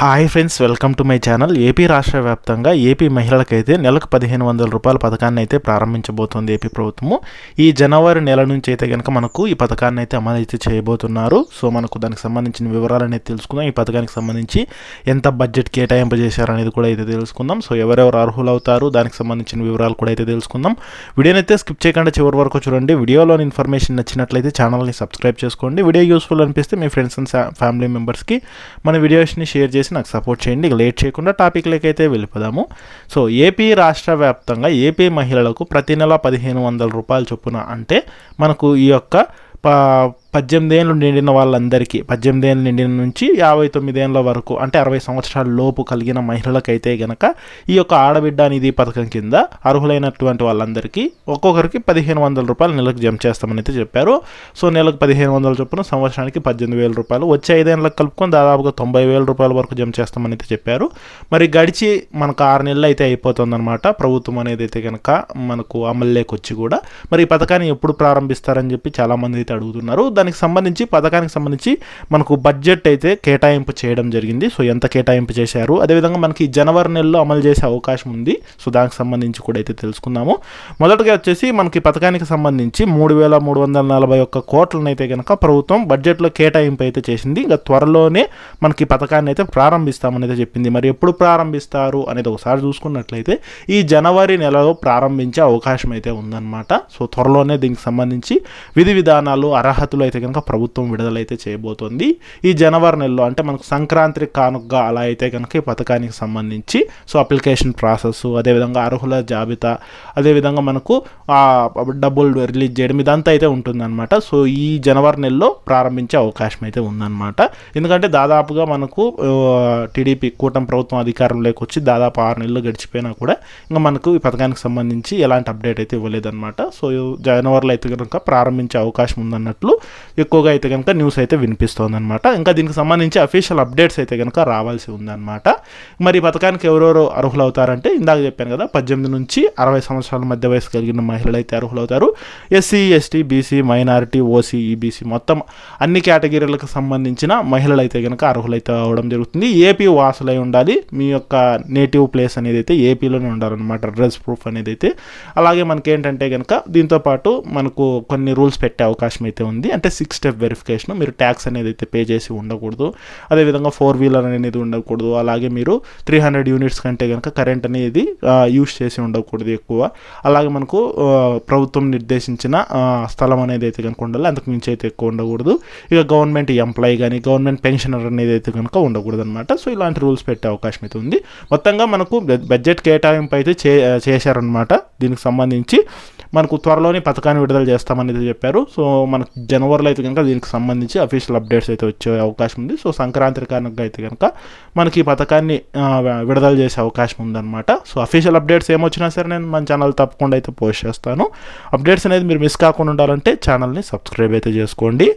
Hi friends welcome to my channel AP రాష్ట్ర వ్యాప్తంగా AP మహిళలకైతే నెలకు పదిహేను వందల రూపాయల పథకాన్ని అయితే ప్రారంభించబోతోంది ఏపీ ప్రభుత్వము. ఈ జనవరి నెల నుంచి అయితే కనుక మనకు ఈ పథకాన్ని అయితే అమలు అయితే చేయబోతున్నారు. సో మనకు దానికి సంబంధించిన వివరాలనేది తెలుసుకుందాం. ఈ పథకానికి సంబంధించి ఎంత బడ్జెట్ కేటాయింపు చేశారనేది కూడా అయితే తెలుసుకుందాం. సో ఎవరెవరు అర్హులు అవుతారు దానికి సంబంధించిన వివరాలు కూడా అయితే తెలుసుకుందాం. వీడియోని అయితే స్కిప్ చేయకుండా చివరి వరకు చూడండి. వీడియోలోని ఇన్ఫర్మేషన్ నచ్చినట్లయితే ఛానల్ని సబ్స్క్రైబ్ చేసుకోండి. వీడియో యూస్ఫుల్ అనిపిస్తే మీ ఫ్రెండ్స్ అండ్ ఫ్యామిలీ మెంబర్స్కి మన వీడియోస్ని షేర్ చేసి నాకు సపోర్ట్ చేయండి. ఇక లేట్ చేయకుండా టాపిక్లకి అయితే వెళ్ళిపోదాము. సో ఏపీ రాష్ట్ర వ్యాప్తంగా ఏపీ మహిళలకు ప్రతి నెల పదిహేను వందల రూపాయలు చొప్పున అంటే మనకు ఈ యొక్క పద్దెనిమిది ఏళ్ళు నిండిన వాళ్ళందరికీ పద్దెనిమిది ఏళ్ళు నిండిన నుంచి యాభై తొమ్మిది ఏళ్ళ వరకు అంటే అరవై సంవత్సరాల లోపు కలిగిన మహిళలకైతే గనక ఈ యొక్క ఆడబిడ్డ నిధి పథకం కింద అర్హులైనటువంటి వాళ్ళందరికీ ఒక్కొక్కరికి పదిహేను వందల రూపాయలు నెలకు జమ చేస్తామని అయితే చెప్పారు. సో నెలకు పదిహేను వందల చొప్పున సంవత్సరానికి పద్దెనిమిది వేల రూపాయలు వచ్చే ఐదేళ్ళకి కలుపుకొని దాదాపుగా తొంభై వేల రూపాయల వరకు జమ చేస్తామని అయితే చెప్పారు. మరి గడిచి మనకు ఆరు నెలలు అయితే అయిపోతుందన్నమాట ప్రభుత్వం అనేది అయితే కనుక మనకు అమల్లోకి వచ్చి కూడా. మరి ఈ పథకాన్ని ఎప్పుడు ప్రారంభిస్తారని చెప్పి చాలామంది అయితే అడుగుతున్నారు. దానికి సంబంధించి పథకానికి సంబంధించి మనకు బడ్జెట్ అయితే కేటాయింపు చేయడం జరిగింది. సో ఎంత కేటాయింపు చేశారు? అదేవిధంగా మనకి జనవరి నెలలో అమలు చేసే అవకాశం ఉంది. సో దానికి సంబంధించి కూడా అయితే తెలుసుకుందాము. మొదటగా వచ్చేసి మనకి పథకానికి సంబంధించి మూడు వేల మూడు వందల నలభై ఒక్క కోట్లను అయితే కనుక ప్రభుత్వం బడ్జెట్లో కేటాయింపు అయితే చేసింది. ఇంకా త్వరలోనే మనకి పథకాన్ని అయితే ప్రారంభిస్తామని అయితే చెప్పింది. మరి ఎప్పుడు ప్రారంభిస్తారు అనేది ఒకసారి చూసుకున్నట్లయితే ఈ జనవరి నెలలో ప్రారంభించే అవకాశం అయితే ఉందన్నమాట. సో త్వరలోనే దీనికి సంబంధించి విధి విధానాలు అర్హతలు అయితే కనుక ప్రభుత్వం విడుదలైతే చేయబోతోంది. ఈ జనవరి నెలలో అంటే మనకు సంక్రాంతి కానుకగా అలా అయితే కనుక ఈ పథకానికి సంబంధించి సో అప్లికేషన్ ప్రాసెస్ అదేవిధంగా అర్హుల జాబితా అదేవిధంగా మనకు డబ్బులు రిలీజ్ చేయడం ఇదంతా అయితే ఉంటుందన్నమాట. సో ఈ జనవరి నెలలో ప్రారంభించే అవకాశం అయితే ఉందన్నమాట. ఎందుకంటే దాదాపుగా మనకు టీడీపీ కూటమి ప్రభుత్వం అధికారంలోకి వచ్చి దాదాపు ఆరు నెలలు గడిచిపోయినా కూడా ఇంకా మనకు ఈ పథకానికి సంబంధించి ఎలాంటి అప్డేట్ అయితే ఇవ్వలేదన్నమాట. సో జనవరిలో అయితే కనుక ప్రారంభించే అవకాశం ఉందన్నట్లు ఎక్కువగా అయితే కనుక న్యూస్ అయితే వినిపిస్తోందనమాట ఇంకా దీనికి సంబంధించి అఫీషియల్ అప్డేట్స్ అయితే కనుక రావాల్సి ఉందన్నమాట. మరి పథకానికి ఎవరెవరు అర్హులు అవుతారంటే ఇందాక చెప్పాను కదా పద్దెనిమిది నుంచి అరవై సంవత్సరాల మధ్య వయసు కలిగిన మహిళలు అయితే అర్హులు అవుతారు SC ST BC minority OC EBC మొత్తం అన్ని కేటగిరీలకు సంబంధించిన మహిళలు అయితే కనుక అర్హులైతే అవడం జరుగుతుంది. ఏపీ వాసులై ఉండాలి. మీ యొక్క నేటివ్ ప్లేస్ అనేది అయితే ఏపీలోనే ఉండాలన్నమాట అడ్రస్ ప్రూఫ్ అనేది అయితే. అలాగే మనకి ఏంటంటే కనుక దీంతో పాటు మనకు కొన్ని రూల్స్ పెట్టే అవకాశం అయితే ఉంది. అంటే సిక్స్ స్టెప్ వెరిఫికేషన్ మీరు ట్యాక్స్ అనేది అయితే పే చేసి ఉండకూడదు. అదేవిధంగా ఫోర్ వీలర్ అనేది ఉండకూడదు. అలాగే మీరు త్రీ హండ్రెడ్ యూనిట్స్ కంటే కనుక కరెంట్ అనేది యూస్ చేసి ఉండకూడదు ఎక్కువ. అలాగే మనకు ప్రభుత్వం నిర్దేశించిన స్థలం అనేది అయితే కనుక ఉండాలి. అంతకు మించి అయితే ఎక్కువ ఉండకూడదు. ఇక గవర్నమెంట్ ఎంప్లాయీ కానీ గవర్నమెంట్ పెన్షనర్ అనేది అయితే కనుక ఉండకూడదు అనమాట సో ఇలాంటి రూల్స్ పెట్టే అవకాశం అయితే ఉంది. మొత్తంగా మనకు బడ్జెట్ కేటాయింపు అయితే చే చేశారనమాట దీనికి సంబంధించి మనకు త్వరలోనే పథకాన్ని విడుదల చేస్తామనేది చెప్పారు. సో మనకు జనవరి జనవరిలో అయితే కనుక దీనికి సంబంధించి అఫీషియల్ అప్డేట్స్ అయితే వచ్చే అవకాశం ఉంది. సో సంక్రాంతి కారణంగా అయితే కనుక మనకి ఈ పథకాన్ని విడుదల చేసే అవకాశం ఉందన్నమాట. సో అఫీషియల్ అప్డేట్స్ ఏమొచ్చినా సరే నేను మన ఛానల్ తప్పకుండా అయితే పోస్ట్ చేస్తాను. అప్డేట్స్ అనేది మీరు మిస్ కాకుండా ఉండాలంటే ఛానల్ని సబ్స్క్రైబ్ అయితే చేసుకోండి.